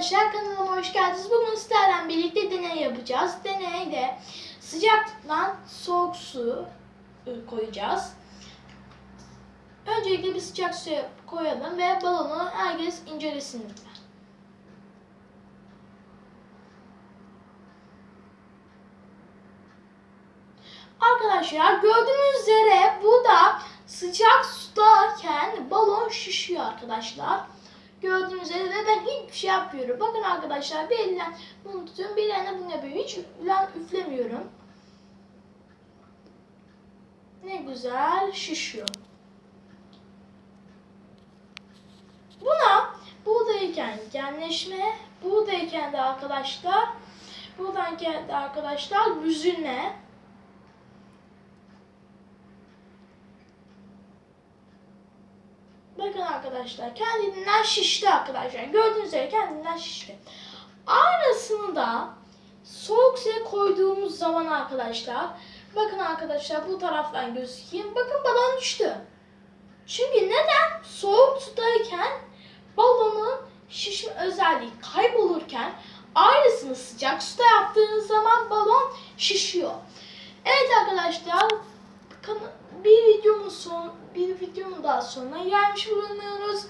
arkadaşlar kanalıma hoş geldiniz. Bugün sizlerle birlikte deney yapacağız. Deneyde sıcaktan soğuk su e, koyacağız. Öncelikle bir sıcak suya koyalım ve balonu herkes incelesin lütfen. Arkadaşlar gördüğünüz üzere bu da sıcak sudayken balon şişiyor arkadaşlar. Gördüğünüz üzere ve ben hiçbir şey yapmıyorum. Bakın arkadaşlar bir elinden bunu tutuyorum bir elinden bunu yapıyorum. Hiç üflen, üflemiyorum. Ne güzel şişiyor. Buna buradayken genleşme, buradayken de arkadaşlar, buradayken de arkadaşlar büzülme, Bakın arkadaşlar kendinden şişti arkadaşlar. Gördüğünüz üzere kendinden şişti. Aynısını da soğuk suya koyduğumuz zaman arkadaşlar bakın arkadaşlar bu taraftan gözükeyim. Bakın balon düştü. Çünkü neden? Soğuk sudayken balonun şişme özelliği kaybolurken aynısını sıcak suda yaptığınız zaman balon şişiyor. Evet arkadaşlar son bir videomun daha sonuna gelmiş bulunuyoruz.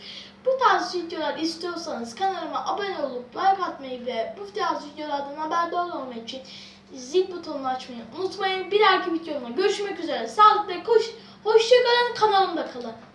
Bu tarz videolar istiyorsanız kanalıma abone olup like atmayı ve bu tarz videolardan haberdar olmak için zil butonunu açmayı unutmayın. Bir dahaki videomda görüşmek üzere. Sağlıkla koş, hoşçakalın kanalımda kalın.